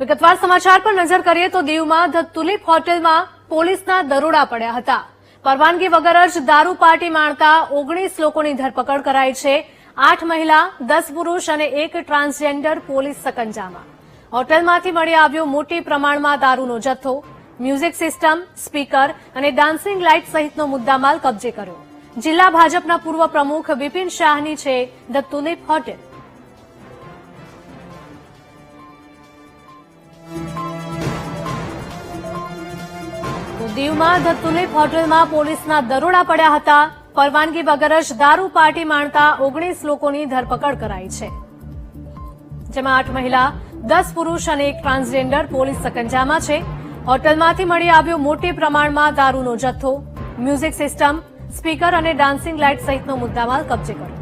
વિગતવાર સમાચાર પર નજર કરીએ તો દીવમાં ધ તુલિપ હોટેલમાં પોલીસના દરોડા પડ્યા હતા. પરવાનગી વગર જ દારૂ પાર્ટી માણતા ઓગણીસ લોકોની ધરપકડ કરાઈ છે. આઠ મહિલા, દસ પુરુષ અને એક ટ્રાન્સજેન્ડર પોલીસ સકંજામાં. હોટેલમાંથી મળી આવ્યો મોટી પ્રમાણમાં દારૂનો જથ્થો, મ્યુઝિક સિસ્ટમ, સ્પીકર અને ડાન્સિંગ લાઇટ સહિતનો મુદ્દામાલ કબજે કર્યો. જિલ્લા ભાજપના પૂર્વ પ્રમુખ બિપિન શાહની છે ધ તુલિપ હોટેલ. દીવમાં હોટલમાં હોટેલમાં પોલીસના દરોડા પડ્યા હતા. પરવાનગી વગર જ દારૂ પાર્ટી માણતા ઓગણીસ લોકોની ધરપકડ કરાઈ છે. જેમાં આઠ મહિલા, દસ પુરુષ અને એક ટ્રાન્સજેન્ડર પોલીસ સકંજામાં છે. હોટલમાંથી મળી આવ્યો મોટી પ્રમાણમાં દારૂનો જથ્થો, મ્યુઝિક સિસ્ટમ, સ્પીકર અને ડાન્સિંગ લાઇટ સહિતનો મુદ્દામાલ કબજે કર્યો.